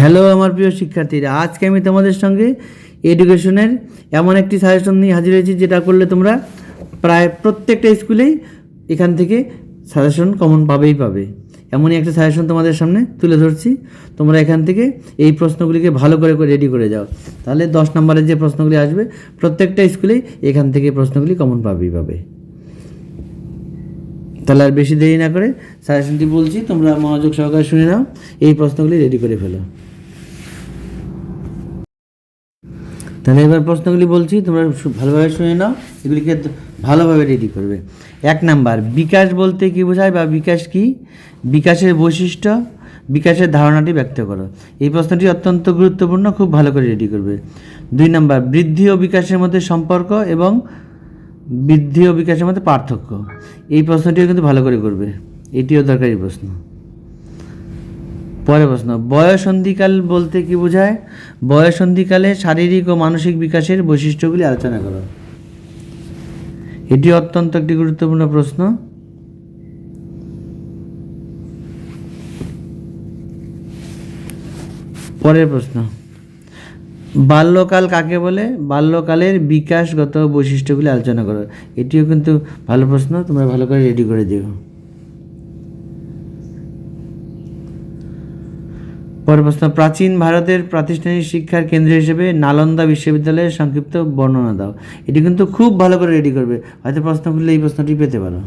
Hello আমার প্রিয় শিক্ষার্থীরা। আজকে আমি তোমাদের সঙ্গে এডুকেশনের এমন একটি সাজেশন নিয়ে হাজির হয়েছি, যেটা করলে তোমরা প্রায় প্রত্যেকটা স্কুলেই এখান থেকে সাজেশন কমন পাবেই পাবে। এমনই একটা সাজেশন তোমাদের সামনে তুলে ধরছি। তোমরা এখান থেকে এই প্রশ্নগুলিকে ভালো করে করে রেডি করে যাও। তাহলে দশ নম্বরের যে প্রশ্নগুলি আসবে, প্রত্যেকটা স্কুলেই এখান থেকে প্রশ্নগুলি কমন পাবেই পাবে। তাহলে আর বেশি দেরি না করে সাজেশনটি বলছি, তোমরা মনোযোগ সহকারে শুনে নাও, এই প্রশ্নগুলি রেডি করে ফেলো। তাহলে এবার প্রশ্নগুলি বলছি, তোমরা ভালোভাবে শুনে নাও, এগুলিকে ভালোভাবে রেডি করবে। এক নাম্বার, বিকাশ বলতে কি বোঝায় বা বিকাশ কি? বিকাশের বৈশিষ্ট্য, বিকাশের ধারণাটি ব্যক্ত করো। এই প্রশ্নটি অত্যন্ত গুরুত্বপূর্ণ, খুব ভালো করে রেডি করবে। দুই নাম্বার, বৃদ্ধি ও বিকাশের মধ্যে সম্পর্ক এবং বৃদ্ধি ও বিকাশের মধ্যে পার্থক্য। এই প্রশ্নটিও কিন্তু ভালো করে করবে। এটিও দরকারি প্রশ্ন। পরের প্রশ্ন বয়সন্ধিকাল বলতে কি বোঝায়? বয়সন্ধিকালে শারীরিক ও মানসিক বিকাশের বৈশিষ্ট্যগুলি আলোচনা করো। এটি অত্যন্ত একটি গুরুত্বপূর্ণ প্রশ্ন। পরের প্রশ্ন বাল্যকাল কাকে বলে? বাল্যকালের বিকাশগত বৈশিষ্ট্যগুলি আলোচনা করো। এটিও কিন্তু ভালো প্রশ্ন, তোমরা ভালো করে রেডি করে দিও। পরের প্রশ্ন, প্রাচীন ভারতের প্রাতিষ্ঠানিক শিক্ষার কেন্দ্র হিসেবে নালন্দা বিশ্ববিদ্যালয়ের সংক্ষিপ্ত বর্ণনা দাও। এটি কিন্তু খুব ভালো করে রেডি করবে। হয়তো প্রশ্ন করলে এই প্রশ্নটি পেতে পারো।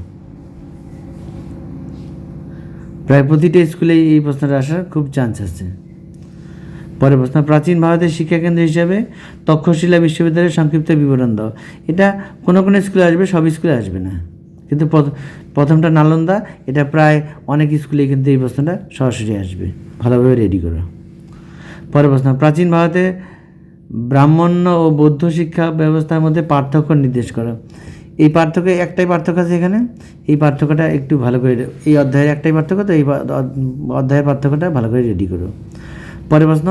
প্রায় প্রতিটা স্কুলেই এই প্রশ্নটা আসার খুব চান্স আছে। পরের প্রশ্ন, প্রাচীন ভারতের শিক্ষাকেন্দ্র হিসেবে তক্ষশিলা বিশ্ববিদ্যালয়ের সংক্ষিপ্ত বিবরণ দাও। এটা কোনো কোনো স্কুলে আসবে, সব স্কুলে আসবে না। কিন্তু প্রথ- প্রথমটা নালন্দা, এটা প্রায় অনেক স্কুলে কিন্তু এই প্রশ্নটা সরাসরি আসবে। ভালোভাবে রেডি করো। পরের প্রশ্ন, প্রাচীন ভারতে ব্রাহ্মণ্য ও বৌদ্ধ শিক্ষা ব্যবস্থার মধ্যে পার্থক্য নির্দেশ করো। এই পার্থক্য একটাই পার্থক্য আছে এখানে। এই পার্থক্যটা একটু ভালো করে, এই অধ্যায়ের একটাই পার্থক্য, তো এই অধ্যায়ের পার্থক্যটা ভালো করে রেডি করো। পরের প্রশ্ন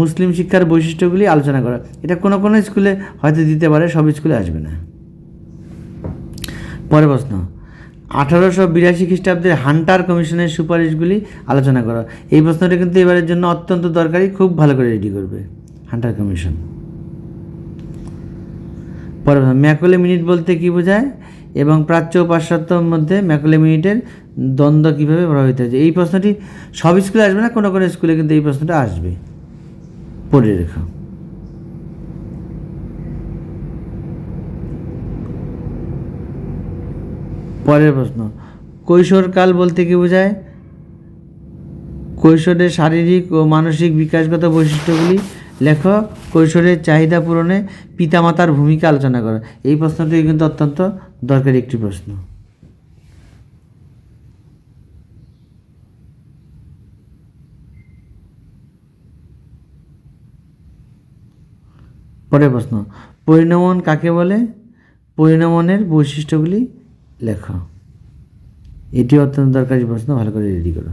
মুসলিম শিক্ষার বৈশিষ্ট্যগুলি আলোচনা করা। এটা কোনো কোনো স্কুলে হয়তো দিতে পারে, সব স্কুলে আসবে না। পরে প্রশ্ন আঠারোশো বিরাশি খ্রিস্টাব্দের হান্টার কমিশনের সুপারিশগুলি আলোচনা করা। এই প্রশ্নটা কিন্তু এবারের জন্য অত্যন্ত দরকারি, খুব ভালো করে রেডি করবে হান্টার কমিশন। পরে ম্যাকলে মিনিট বলতে কি বোঝায়? এবং প্রাচ্য ও পাশ্চাত্যর মধ্যে ম্যাকলে মিনিটের দ্বন্দ্ব কীভাবে প্রভাবিত হয়েছে? এই প্রশ্নটি সব স্কুলে আসবে না? কোনো কোনো স্কুলে কিন্তু এই প্রশ্নটা আসবে। পড়ে রেখা। পরের প্রশ্ন। কৈশোরকাল বলতে কি বোঝায়? কৈশোরের শারীরিক ও মানসিক বিকাশগত বৈশিষ্ট্যগুলি লেখ। কৈশোরের চাহিদা পূরণে পিতামাতার ভূমিকা আলোচনা করো। এই প্রশ্নটি কিন্তু অত্যন্ত দরকারি একটি প্রশ্ন। পরের প্রশ্ন, পরিণমন কাকে বলে? পরিণমনের বৈশিষ্ট্যগুলি লেখ। এটি অত্যন্ত দরকারি প্রশ্ন, ভালো করে রেডি করো।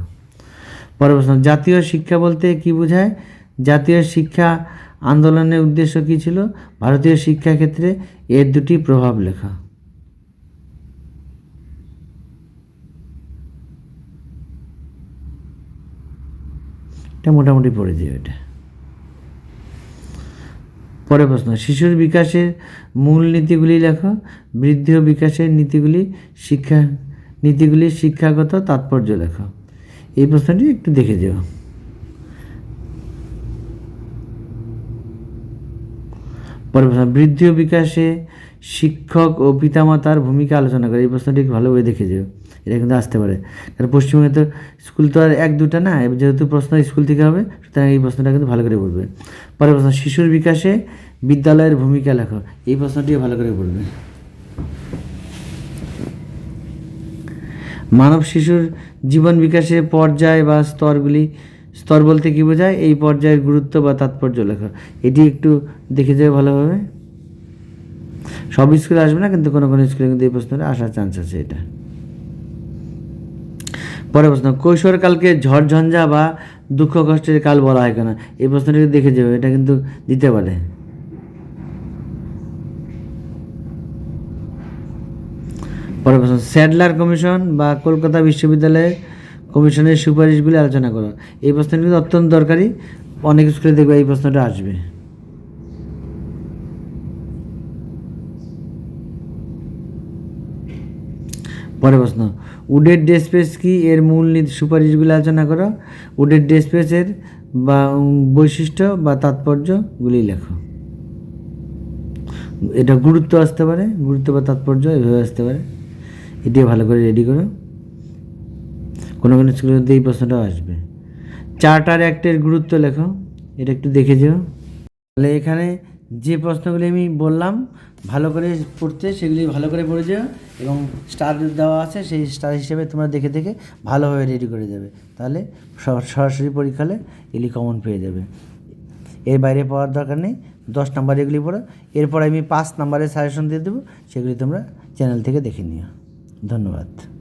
পরের প্রশ্ন, জাতীয় শিক্ষা বলতে কি বোঝায়? জাতীয় শিক্ষা আন্দোলনের উদ্দেশ্য কী ছিল? ভারতীয় শিক্ষা ক্ষেত্রে এর দুটি প্রভাব লেখা এটা মোটামুটি পড়ে যাবে এটা। পরের প্রশ্ন, শিশুর বিকাশের মূল নীতিগুলি লেখো বৃদ্ধি ও বিকাশের নীতিগুলি শিক্ষা নীতিগুলি শিক্ষাগত তাৎপর্য লেখো। এই প্রশ্নটি একটু দেখে যাও। পরের প্রশ্ন বৃদ্ধি ও বিকাশে শিক্ষক ও পিতামাতার ভূমিকা আলোচনা করে। এই প্রশ্নটি ভালোভাবে দেখে যাও। এটা কিন্তু আসতে পারে। কারণ পশ্চিমবঙ্গে তো স্কুল তো আর এক, দুটা না যেহেতু প্রশ্ন স্কুল থেকে হবে, সুতরাং এই প্রশ্নটা কিন্তু ভালো করে পড়বে। পরের প্রশ্ন, শিশুর বিকাশে বিদ্যালয়ের ভূমিকা লেখো। এই প্রশ্নটিও ভালো করে পড়বে। মানব শিশুর জীবন বিকাশে পর্যায় বা স্তরগুলি, স্তর বলতে কী বোঝায়? এই পর্যায়ের গুরুত্ব বা তাৎপর্য লেখা। এটি একটু দেখে যাবে ভালোভাবে। সব স্কুলে আসবে না, কিন্তু কোনো কোনো স্কুলে কিন্তু এই প্রশ্নটা আসার চান্স আছে এটা। পরের প্রশ্ন কৈশোরকালকে ঝড়ঝঞ্ঝা বা দুঃখ কষ্টের কাল বলা হয় কেন? এই প্রশ্নটি দেখে যাবে, এটা কিন্তু দিতে পারে। পরের প্রশ্ন, স্যাডলার কমিশন বা কলকাতা বিশ্ববিদ্যালয়ের কমিশনের সুপারিশগুলি আলোচনা করো। এই প্রশ্নটি কিন্তু অত্যন্ত দরকারি, অনেক স্কুলে দেখবে এই প্রশ্নটা আসবে। পরের প্রশ্ন, উডের ডে স্পেস কি এর মূল সুপারিশগুলো আলোচনা করো? উডের ডে স্পেসের বা বৈশিষ্ট্য বা তাৎপর্যগুলি লেখো। এটা গুরুত্ব আসতে পারে, গুরুত্ব বা তাৎপর্য এভাবে আসতে পারে। এটিও ভালো করে রেডি করো। কোনো কোনো স্কুলের মধ্যে এই প্রশ্নটাও আসবে। চার্টার অ্যাক্টের গুরুত্ব লেখো, এটা একটু দেখে যেও। তাহলে এখানে যে প্রশ্নগুলি আমি বললাম, ভালো করে পড়তে, সেগুলি ভালো করে পড়ে যেও এবং স্টার দেওয়া আছে, সেই স্টার হিসেবে তোমরা দেখে দেখে ভালোভাবে রেডি করে যাবে তাহলে সরাসরি পরীক্ষালে এগুলি কমন পেয়ে যাবে। এর বাইরে পড়ার দরকার নেই, দশ নাম্বার এগুলি পড়ো। এরপর আমি পাঁচ নাম্বারের সাজেশন দিয়ে দেবো, সেগুলি তোমরা চ্যানেল থেকে দেখে নিও। ধন্যবাদ।